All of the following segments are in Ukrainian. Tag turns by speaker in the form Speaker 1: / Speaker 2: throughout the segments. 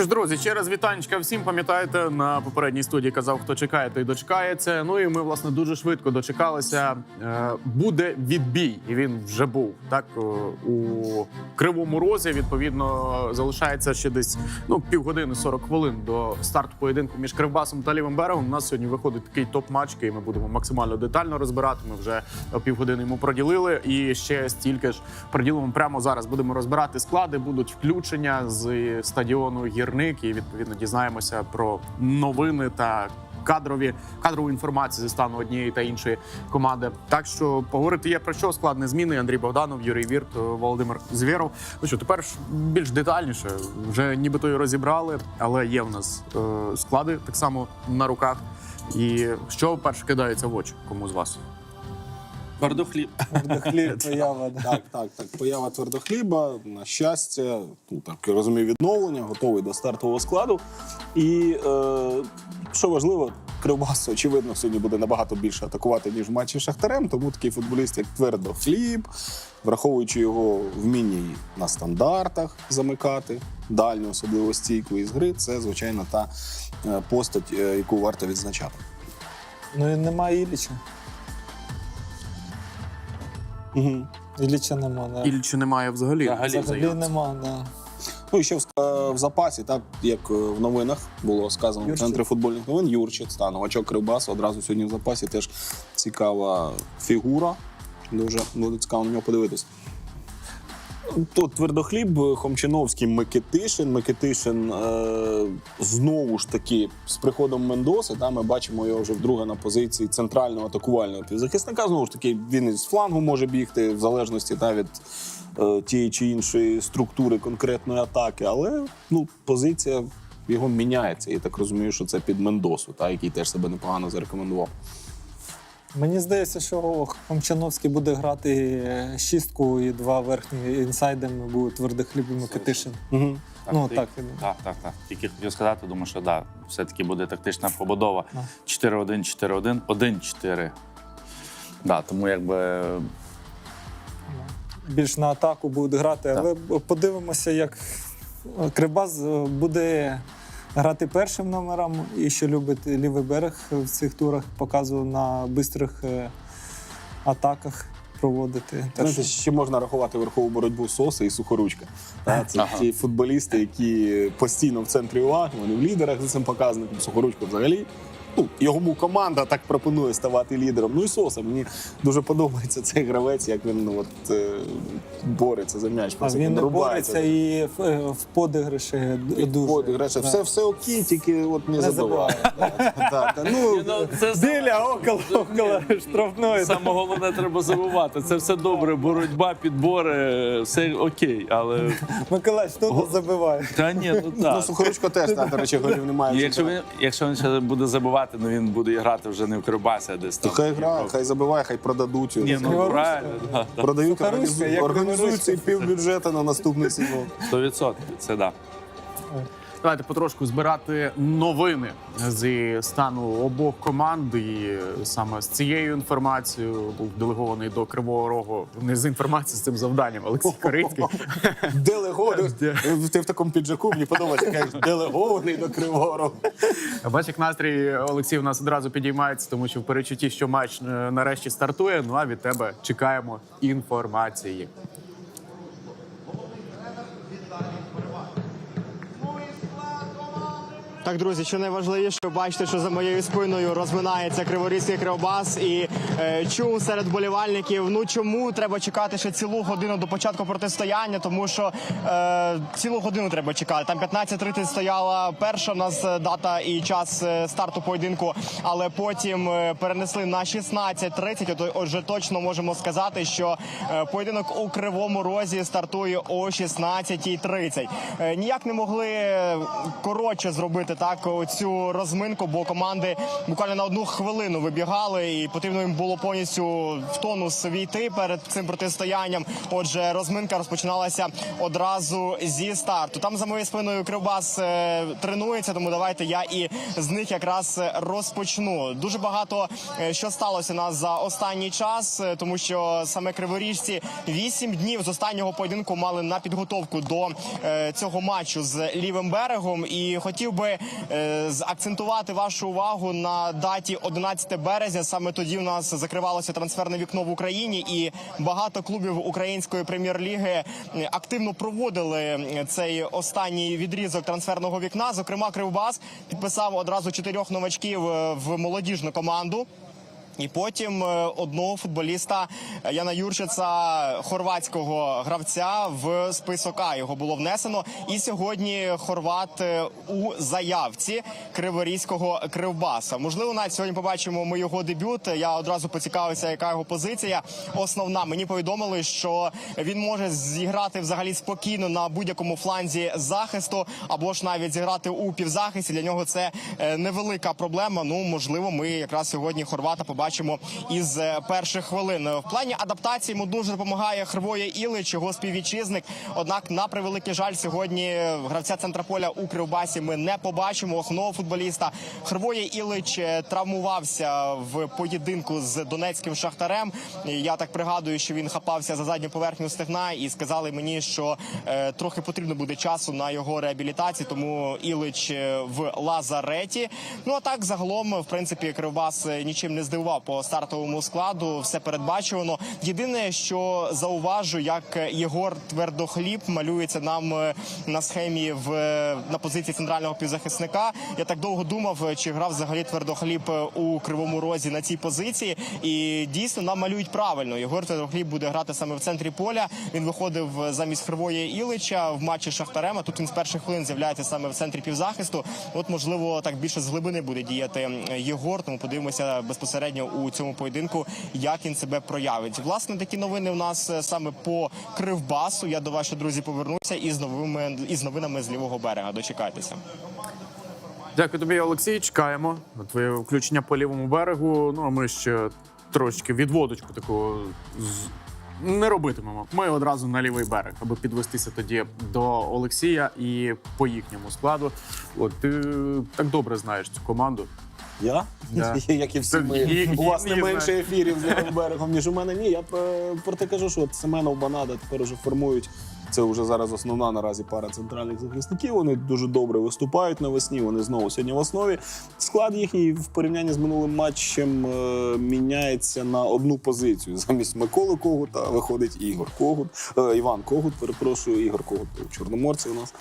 Speaker 1: Що ж, друзі, ще раз вітанечка всім. Пам'ятаєте, на попередній студії казав, хто чекає, той дочекається. Ну і ми, власне, дуже швидко дочекалися. Е, Буде відбій, і він вже був так е, у кривому розі. Відповідно, залишається ще десь ну півгодини 40 хвилин до старту поєдинку між Кривбасом та лівим берегом. У нас сьогодні виходить такий топ-матч, який ми будемо максимально детально розбирати. Ми вже півгодини йому проділили, і ще стільки ж приділимо прямо зараз. Будемо розбирати склади, будуть включення з стадіону гірник, і відповідно дізнаємося про новини та. Кадрові кадрову інформацію зі стану однієї та іншої команди. Так що поговорити є про що складні зміни. Андрій Богданов, Юрій Вірт, Володимир Звєров. Ну що тепер ж більш детальніше вже нібито і розібрали, але є в нас е, склади так само на руках. І що перше кидається в очі кому з вас?
Speaker 2: Твердохліб.
Speaker 3: Хліб, поява. да.
Speaker 4: Так, так, так. Поява твердохліба, на щастя, ну так я розумію, відновлення, готовий до стартового складу. І е, що важливо, Кривбас, очевидно, сьогодні буде набагато більше атакувати, ніж в матчі з Шахтарем. Тому такий футболіст, як твердохліб, враховуючи його вміння на стандартах замикати, дальню, особливо стійку із гри, це, звичайно, та е, постать, е, яку варто відзначати.
Speaker 3: Ну і немає Ілліча.
Speaker 4: Угу.
Speaker 3: Ілліча нема, да.
Speaker 1: чи немає взагалі.
Speaker 2: Взагалі.
Speaker 3: Взагалі
Speaker 1: заявці.
Speaker 3: нема, да.
Speaker 4: Ну і ще в, в запасі, так як е, в новинах було сказано в центрі футбольних новин, Юрчик та новачок Кривбасу. Одразу сьогодні в запасі теж цікава фігура. Дуже буде цікаво на нього подивитись. Тут твердохліб, Хомчиновський, Микитишин. Микитишин е, знову ж таки з приходом Мендоси. Та, ми бачимо його вже вдруге на позиції центрального атакувального півзахисника. Знову ж таки, він із флангу може бігти в залежності та, від е, тієї чи іншої структури конкретної атаки. Але ну, позиція його міняється. Я так розумію, що це під Мендосу, та, який теж себе непогано зарекомендував.
Speaker 3: Мені здається, що Хомчановський буде грати шістку і два верхні інсайдами будуть твердохліб і Микитишин.
Speaker 4: Угу.
Speaker 3: Ну,
Speaker 2: ти-
Speaker 3: так,
Speaker 2: так, так, так. Тільки хотів сказати, думаю, що да, все-таки буде тактична побудова.
Speaker 3: Ну.
Speaker 2: 4-1, 4-1, 1-4. Да, тому якби
Speaker 3: Більш на атаку будуть грати, але подивимося, як Кривбас е, буде грати першим номером і що любить лівий берег в цих турах, показував на бистрих е, атаках проводити. Так
Speaker 4: Знаєте,
Speaker 3: що-
Speaker 4: ще можна рахувати верхову боротьбу Соса і Сухоручка. Та, Це
Speaker 2: Ага.
Speaker 4: ті футболісти, які постійно в центрі уваги, вони в лідерах за цим показником. сухоручка взагалі. Ну, йому команда так пропонує ставати лідером. Ну і Соса. Мені дуже подобається цей гравець, як він ну, от, е, бореться за м'яч.
Speaker 3: А він
Speaker 4: як
Speaker 3: бореться і в, е, в подигриші
Speaker 4: І
Speaker 3: дуже.
Speaker 4: подиграє.
Speaker 3: Да.
Speaker 4: Все, все окей, тільки от не,
Speaker 3: Не.
Speaker 4: Так, так. Ну,
Speaker 2: це
Speaker 3: Біля около, около штрафної.
Speaker 2: саме головне треба забувати. Це все добре, боротьба, підбори, все окей. Але
Speaker 3: Миколаївич, хто тут забиває?
Speaker 2: та ні, ну
Speaker 4: ну. Сухоручко теж, до речі, голів немає.
Speaker 2: Якщо він, ще буде забивати, ну він буде грати вже не в Кривбасі, а десь там.
Speaker 4: хай грає, хай забиває, хай продадуть.
Speaker 2: Ні, ну правильно, да, да.
Speaker 4: Продають, організують,
Speaker 3: як
Speaker 4: організують цей півбюджету на наступний сезон.
Speaker 2: 100%, це да.
Speaker 1: Давайте потрошку збирати новини зі стану обох команд. І саме з цією інформацією був делегований до Кривого Рогу не з інформацією з цим завданням. Олексій Корицький.
Speaker 4: Делегований. Ти в такому піджаку, мені подобається, кажеш, делегований до Кривого Рогу.
Speaker 1: Бач, як настрій Олексій у нас одразу підіймається, тому що в перечутті, що матч е, нарешті стартує. Ну а від тебе чекаємо інформації.
Speaker 5: Так, друзі, що найважливіше, бачите, що за моєю спиною розминається Криворізький Кривбас і е, чув серед болівальників. Ну чому треба чекати ще цілу годину до початку протистояння? Тому що е, цілу годину треба чекати. Там 15.30 стояла перша у нас е, дата і час е, старту поєдинку, але потім е, перенесли на 16.30. Ото- Отже, точно можемо сказати, що поєдинок у кривому розі стартує о 16.30. Е, Ніяк не могли коротше зробити зробити так оцю розминку, бо команди буквально на одну хвилину вибігали, і потрібно їм було повністю в тонус війти перед цим протистоянням. Отже, розминка розпочиналася одразу зі старту. Там за моєю спиною Кривбас е, тренується, тому давайте я і з них якраз розпочну. Дуже багато е, що сталося нас за останній час, е, тому що саме криворіжці вісім днів з останнього поєдинку мали на підготовку до цього матчу з лівим берегом. І хотів би акцентувати вашу увагу на даті 11 березня. Саме тоді у нас закривалося трансферне вікно в Україні, і багато клубів української прем'єр-ліги е, активно проводили е, цей останній відрізок трансферного вікна. Зокрема, Кривбас підписав одразу чотирьох новачків е, в молодіжну команду. І потім е, одного футболіста е, Яна Юрчица, хорватського гравця, в список А його було внесено. І сьогодні хорват е, у заявці Криворізького кривбаса. Можливо, навіть сьогодні побачимо ми його дебют. Я одразу поцікавився, яка його позиція. Основна мені повідомили, що він може зіграти взагалі спокійно на будь-якому фланзі захисту, або ж навіть зіграти у півзахисті. Для нього це невелика проблема. Ну можливо, ми якраз сьогодні хорвата побачимо із е, перших хвилин. В плані адаптації йому дуже допомагає Хривоє Ілич, його співвітчизник. Однак, на превеликий жаль, сьогодні гравця центра поля у Кривбасі ми не побачимо. Основного футболіста Хривоє Ілич е, травмувався в поєдинку з донецьким шахтарем. Я так пригадую, що він хапався за задню поверхню стегна, і сказали мені, що е, трохи потрібно буде часу на його реабілітацію. Тому Ілич е, в лазареті. Ну а так загалом, в принципі, Кривбас е, нічим не здивував по стартовому складу. Все передбачувано. Єдине, що зауважу, як Єгор Твердохліб малюється нам е, на схемі в на позиції центрального півзахисника. Я так довго думав, е, чи грав взагалі Твердохліб е, у кривому розі на цій позиції. І дійсно нам малюють правильно. Єгор Твердохліб буде грати саме в центрі поля. Він виходив замість Кривої Ілича в матчі з Шахтарем. А Тут він з перших хвилин з'являється саме в центрі півзахисту. От можливо так більше з глибини буде діяти Єгор. Тому подивимося безпосередньо у цьому поєдинку, як він себе проявить. Власне, такі новини у нас е, саме по Кривбасу. Я до ще, друзі, повернуся із новими із новинами з лівого берега. Дочекайтеся.
Speaker 1: Дякую тобі, Олексій. Чекаємо на твоє включення по лівому берегу. Ну а ми ще трошечки відводочку таку не робитимемо. Ми одразу на лівий берег, аби підвестися тоді до Олексія і по їхньому складу. От ти так добре знаєш цю команду.
Speaker 4: Я?
Speaker 1: Да.
Speaker 4: Як і всі ми. У вас не менше ефірів з лівим берегом, ніж у мене. Ні, я е, про те кажу, що от Семенов Банада тепер уже формують. Це вже зараз основна наразі пара центральних захисників. Вони дуже добре виступають навесні. Вони знову сьогодні в основі. Склад їхній в порівнянні з минулим матчем е, міняється на одну позицію. Замість Миколи Когута виходить Ігор Когут, е, Іван Когут, перепрошую, Ігор Когут у Чорноморці у нас.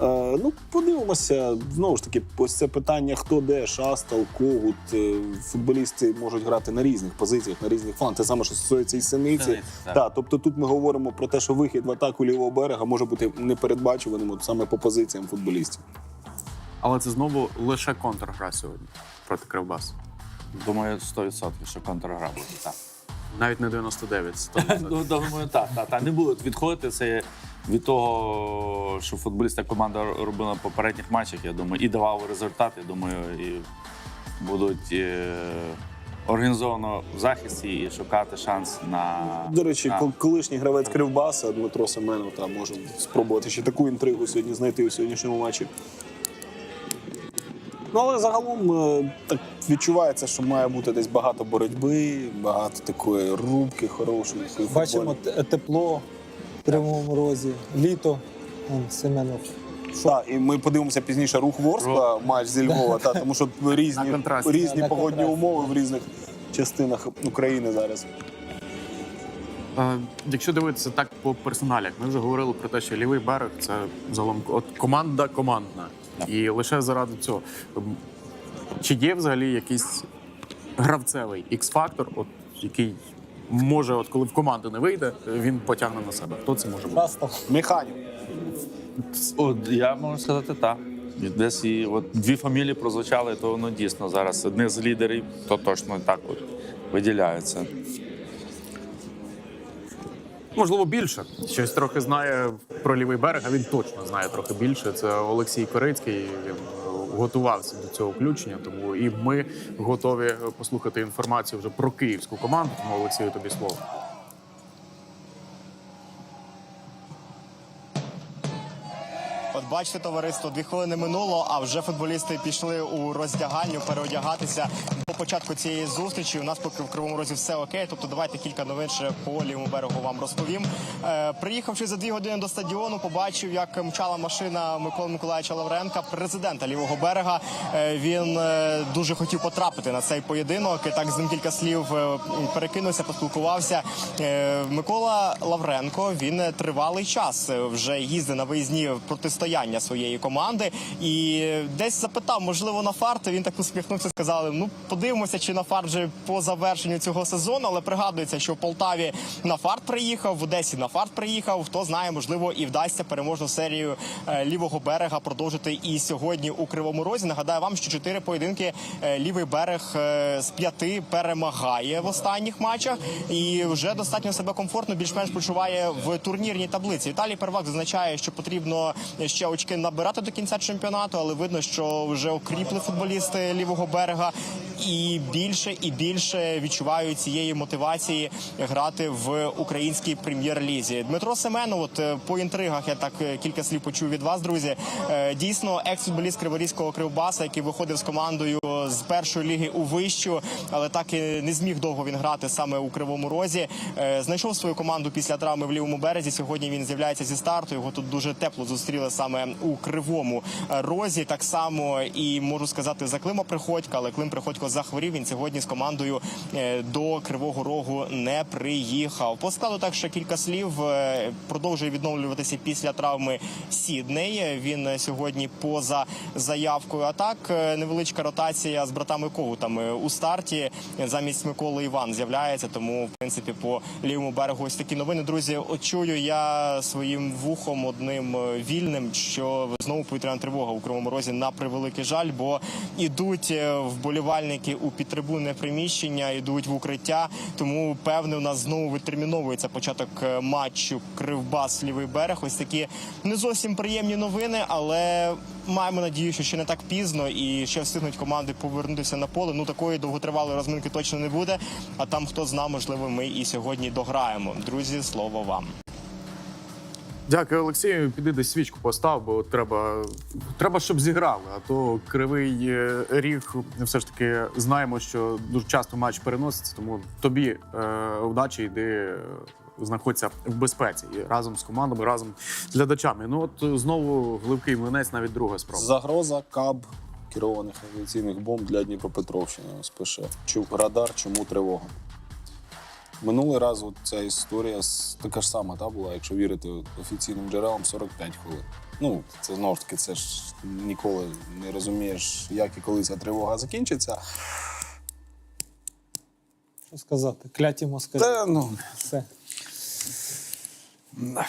Speaker 4: Е, ну, подивимося. Знову ж таки, ось це питання: хто де, Шастал, Когут. Е, футболісти можуть грати на різних позиціях, на різних флангах. Те саме, що стосується і синиці.
Speaker 2: Синиці, так.
Speaker 4: Так, тобто тут ми говоримо про те, що вихід в атаку лівого берега може бути непередбачуваним от саме по позиціям футболістів.
Speaker 1: Але це знову лише контргра сьогодні проти Кривбасу.
Speaker 2: Думаю, 100% що контргра буде. Так.
Speaker 1: Навіть не 99,
Speaker 2: Ну, думаю, так, так, так. Не будуть відходити. Це від того, що футболіста команда робила в попередніх матчах, я думаю, і давав результат. Я думаю, і будуть е, організовано в захисті і шукати шанс на
Speaker 4: До речі,
Speaker 2: на-
Speaker 4: колишній гравець Кривбаса Дмитро Семенов там може спробувати ще таку інтригу сьогодні знайти у сьогоднішньому матчі. Ну, але загалом е, так відчувається, що має бути десь багато боротьби, багато такої рубки хорошої.
Speaker 3: Бачимо тепло в кривому розі, літо. Семенов.
Speaker 4: Так, і ми подивимося пізніше рух Ворскла, матч зі Львова, та, тому що різні,
Speaker 1: контрасті.
Speaker 4: різні
Speaker 3: На
Speaker 4: погодні
Speaker 3: контрасті.
Speaker 4: умови в різних частинах України зараз.
Speaker 1: Е, Якщо дивитися так по персоналях, ми вже говорили про те, що лівий берег це загалом от команда командна. І лише заради цього. М, Чи є взагалі якийсь гравцевий ікс-фактор, от який може, от коли в команду не вийде, він потягне на себе. Хто це може бути?
Speaker 4: Механів.
Speaker 2: От я можу сказати так. Десь і от дві фамілії прозвучали, то воно дійсно зараз одне з лідерів, то точно так от виділяється.
Speaker 1: Можливо, більше. Щось трохи знає про лівий берег, а він точно знає трохи більше. Це Олексій Корицький. Він готувався до цього включення. Тому і ми готові е, послухати інформацію вже про київську команду. Тому Олексію, тобі слово.
Speaker 5: Бачите, товариство, дві хвилини минуло, а вже футболісти пішли у роздягальню переодягатися до початку цієї зустрічі. У нас поки в кривому розі все окей. Тобто, давайте кілька новин ще по лівому берегу вам розповім. Е, приїхавши за дві години до стадіону, побачив, як мчала машина Миколи Миколаївича Лавренка, президента лівого берега. Е, він е, дуже хотів потрапити на цей поєдинок. І так з ним кілька слів е, перекинувся, поспілкувався. Е, Микола Лавренко він е, тривалий час е, вже їздить на виїзні протистояння своєї команди. І десь запитав, можливо, на фарт. Він так усміхнувся, сказали: ну подивимося, чи на фарт вже по завершенню цього сезону. Але пригадується, що в Полтаві на фарт приїхав, в Одесі на фарт приїхав. Хто знає, можливо, і вдасться переможну серію е, лівого берега продовжити і сьогодні у Кривому Розі. Нагадаю вам, що чотири поєдинки е, лівий берег е, з п'яти перемагає в останніх матчах і вже достатньо себе комфортно, більш-менш почуває в турнірній таблиці. Віталій Первак зазначає, що потрібно ще очки набирати до кінця чемпіонату, але видно, що вже окріпли футболісти лівого берега і більше і більше відчувають цієї мотивації грати в українській прем'єр-лізі. Дмитро Семенов, от е, по інтригах, я так е, кілька слів почув від вас, друзі. Е, Дійсно, екс-футболіст Криворізького Кривбаса, який виходив з командою з першої ліги у вищу, але так і не зміг довго він грати саме у Кривому Розі. Знайшов свою команду після травми в лівому березі. Сьогодні він з'являється зі старту. Його тут дуже тепло зустріли саме у Кривому е, Розі. Так само і можу сказати за Клима Приходька, але Клим Приходько захворів. Він сьогодні з командою е, до Кривого Рогу не приїхав. По складу так ще кілька слів. Е, Продовжує відновлюватися після травми Сідней. Він сьогодні поза заявкою. А так невеличка ротація з братами Ковутами у старті. Замість Миколи Іван з'являється. Тому, в принципі, по лівому берегу ось такі новини. Друзі, от чую я своїм вухом одним вільним, що знову повітряна тривога у Кривому Розі на превеликий жаль, бо ідуть е, вболівальники у підтрибунне приміщення, ідуть в укриття. Тому певне у нас знову відтерміновується початок е, матчу Кривбас лівий берег. Ось такі не зовсім приємні новини, але маємо надію, що ще не так пізно і ще встигнуть команди повернутися на поле. Ну такої довготривалої розминки точно не буде. А там хто зна, можливо, ми і сьогодні дограємо. Друзі, слово вам.
Speaker 1: Дякую, Олексію. Піди десь свічку постав, бо треба, треба, щоб зіграли. А то кривий е, ріг все ж таки знаємо, що дуже часто матч переноситься. Тому тобі е, удачі йди. е, Знаходься в безпеці і разом з командами, разом з глядачами. Ну от знову гливкий млинець, навіть друга спроба.
Speaker 4: Загроза каб керованих авіаційних бомб для Дніпропетровщини. Ось пише. Чув радар, чому тривога. Минулий раз от ця історія така ж сама та, була, якщо вірити офіційним джерелам, 45 хвилин. Ну, це знову ж таки, це ж ніколи не розумієш, як і коли ця тривога закінчиться.
Speaker 3: Що сказати? Кляті москалі.
Speaker 4: Та ну
Speaker 3: Все.
Speaker 1: В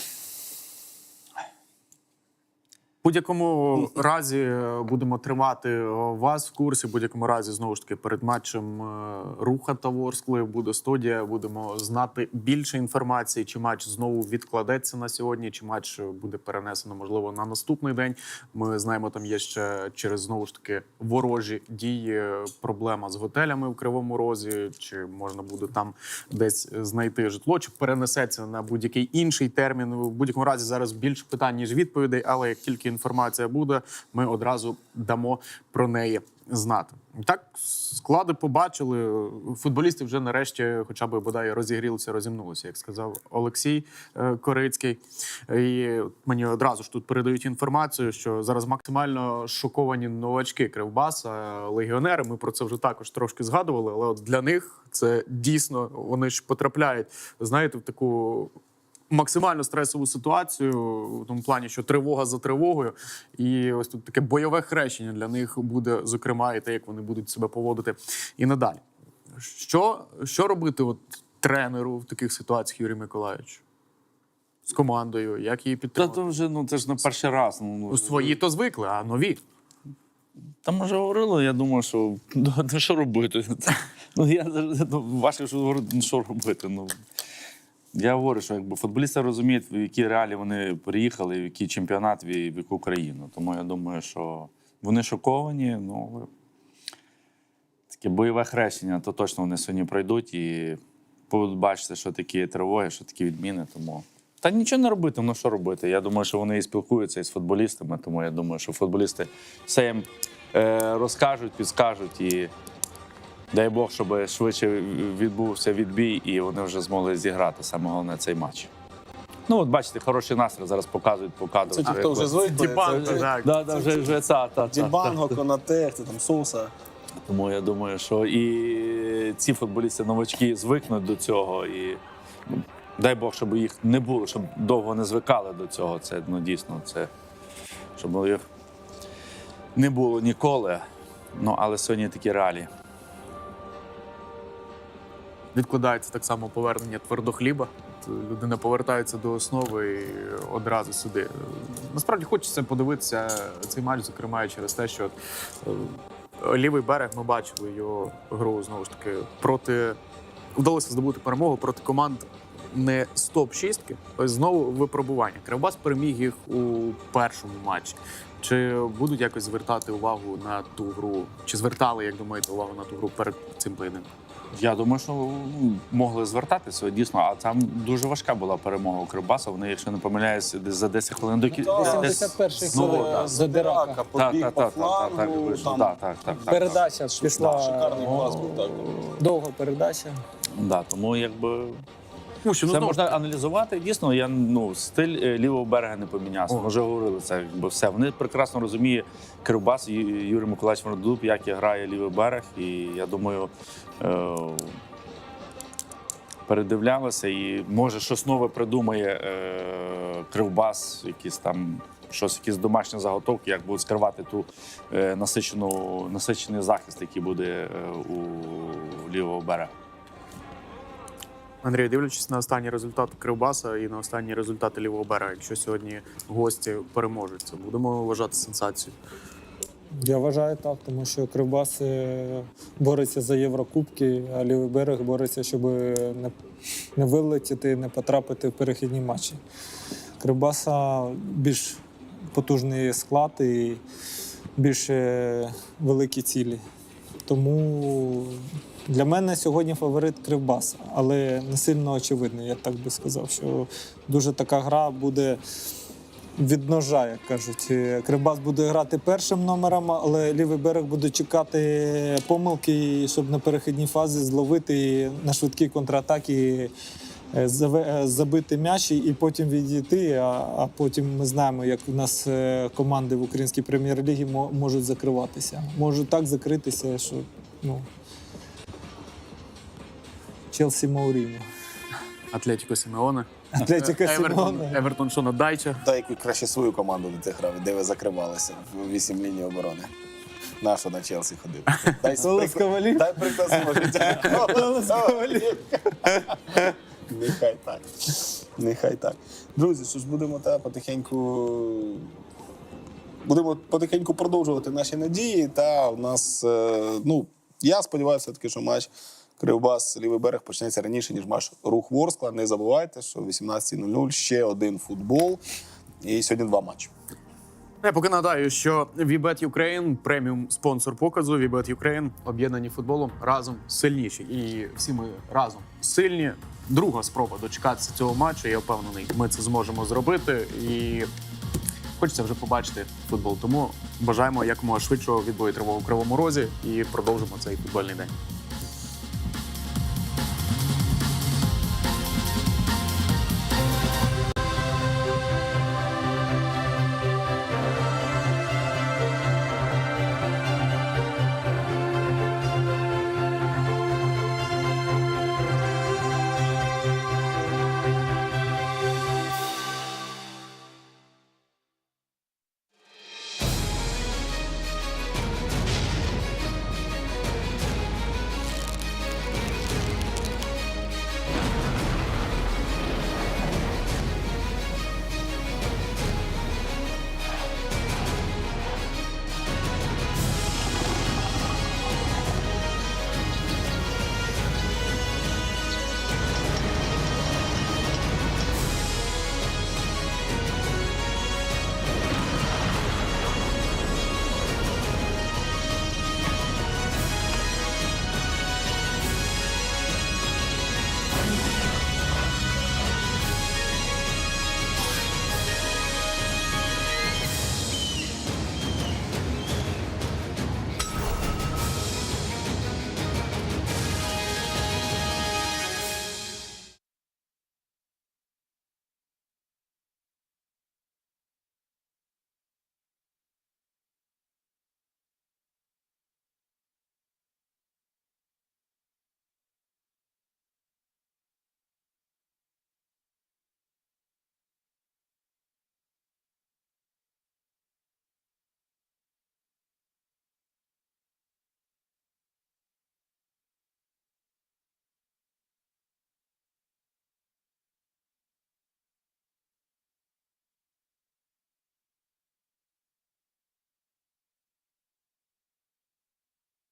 Speaker 1: будь-якому разі е, будемо тримати е, вас в курсі. Будь-якому разі, знову ж таки, перед матчем е, руха та Ворскли буде студія. Будемо знати більше інформації, чи матч знову відкладеться на сьогодні, чи матч буде перенесено, можливо, на наступний день. Ми знаємо, там є ще через знову ж таки ворожі дії. Проблема з готелями в Кривому Розі, чи можна буде там десь знайти житло, чи перенесеться на будь-який інший термін. В будь-якому разі зараз більше питань ніж відповідей, але як тільки інформація буде, ми одразу дамо про неї знати. Так, склади побачили. Футболісти вже нарешті, хоча б бодай розігрілися, розімнулися, як сказав Олексій е, Корицький. І мені одразу ж тут передають інформацію, що зараз максимально шоковані новачки Кривбаса, легіонери. Ми про це вже також трошки згадували, але от для них це дійсно вони ж потрапляють, знаєте, в таку максимально стресову ситуацію в тому плані, що тривога за тривогою, і ось тут таке бойове хрещення для них буде, зокрема, і те, як вони будуть себе поводити і надалі. Що, що робити от тренеру в таких ситуаціях, Юрій Миколаївич? З командою, як її
Speaker 2: Та
Speaker 1: підтримати?
Speaker 2: то вже ну це ж не перший раз. Ну,
Speaker 1: Ну, Свої то звикли, а нові.
Speaker 2: Та може говорили, я думаю, що ну, ну, що робити? Ну я ну, важко що говорити, ну, що робити. Ну я говорю, що якби футболісти розуміють, в які реалії вони приїхали, в який чемпіонат, в яку країну. Тому я думаю, що Вони шоковані, ну таке бойове хрещення, то точно вони сьогодні пройдуть і бачити, що такі тривоги, що такі відміни. Тому та нічого не робити, ну що робити. Я думаю, що вони і спілкуються із футболістами, тому я думаю, що футболісти все їм е, розкажуть, підскажуть і. Дай Бог, щоб швидше відбувся відбій, і вони вже змогли зіграти саме головне цей матч. Ну, от бачите, хороший настрій зараз показують по кадру.
Speaker 4: Це ті, хто вже звикли.
Speaker 1: Дібанко,
Speaker 4: це-
Speaker 1: так.
Speaker 2: Да, да, вже, вже та, та.
Speaker 4: Дібанго, Конате, це там Соуса.
Speaker 2: Тому я думаю, що і ці футболісти новачки звикнуть до цього. І ну, дай Бог, щоб їх не було, щоб довго не звикали до цього. Це ну дійсно це щоб їх не було ніколи. Ну, але сьогодні такі реалії.
Speaker 1: Відкладається так само повернення твердохліба. От Людина повертається до основи і одразу сюди. Насправді хочеться подивитися цей матч, зокрема через те, що е, лівий берег ми бачили його гру знову ж таки проти вдалося здобути перемогу проти команд не з топ-6. Ось знову випробування. Кривбас переміг їх у першому матчі. Чи будуть якось звертати увагу на ту гру? Чи звертали, як думаєте, увагу на ту гру перед цим поєдинком?
Speaker 2: Я думаю, що ну, могли звертатися дійсно, а там дуже важка була перемога у Кривбаса. Вони, якщо не помиляюсь, десь за 10 хвилин до кінця.
Speaker 3: 81-й хвилин
Speaker 2: так.
Speaker 3: Задирака.
Speaker 4: Побіг по
Speaker 2: так, так, так,
Speaker 4: флангу,
Speaker 2: так,
Speaker 4: там
Speaker 2: так, так, так, так.
Speaker 3: Передача пішла.
Speaker 4: шикарний клас був, так.
Speaker 3: Довга передача.
Speaker 2: Да, тому якби
Speaker 1: Ну, що, ну,
Speaker 2: це можна аналізувати. Дійсно, я ну стиль е, лівого берега не помінявся. Ми вже говорили це, якби все. Вони прекрасно розуміє Кривбас і Юрій Миколаївич Мордуб, як грає лівий берег. І я думаю, е- передивлялися і може щось нове придумає е- Кривбас, якісь там. Щось, якісь домашні заготовки, як будуть скривати ту е, насичену, насичений захист, який буде е, у лівого берега.
Speaker 1: Андрій, дивлячись на останній результат Кривбаса і на останні результати лівого берега, якщо сьогодні гості переможуть, це будемо вважати сенсацією.
Speaker 3: Я вважаю так, тому що Кривбас е, бореться за Єврокубки, а лівий берег бореться, щоб не, не вилетіти, не потрапити в перехідні матчі. Кривбаса більш потужний склад і більш е, великі цілі. Тому для мене сьогодні фаворит Кривбас, але не сильно очевидний, я так би сказав, що дуже така гра буде від ножа, як кажуть. Е, Кривбас буде грати першим номером, але лівий берег буде чекати помилки, щоб на перехідній фазі зловити на швидкі контратаки. е, е, Забити м'яч і потім відійти. А, а потім ми знаємо, як у нас команди в українській прем'єр-лігі можуть закриватися. Можуть так закритися, що ну, Челсі Мауріньо.
Speaker 1: Атлетіко Сімеоне.
Speaker 3: Атлетіка
Speaker 1: Евертон,
Speaker 3: Сімеона.
Speaker 1: Евертон Шона Дайча.
Speaker 4: Дай яку краще свою команду до тих грав, де ви закривалися в вісім ліній оборони. Нащо на Челсі ходив? Дай приклад- Дай життя. Нехай так. Нехай так. Друзі, що ж будемо та потихеньку. Будемо потихеньку продовжувати наші надії. Та у нас, е, ну, я сподіваюся, все-таки, що матч Кривбас Лівий берег почнеться раніше, ніж матч рух Ворскла. Не забувайте, що о 18.00 ще один футбол. І сьогодні два матчі.
Speaker 1: Я поки нагадаю, що VBet Ukraine – преміум спонсор показу. VBet Ukraine – об'єднані футболом разом сильніші. І всі ми разом сильні. Друга спроба дочекатися цього матчу. Я впевнений, ми це зможемо зробити. І хочеться вже побачити футбол. Тому бажаємо якомога швидшого відбою тривоги у кривому розі і продовжимо цей футбольний день.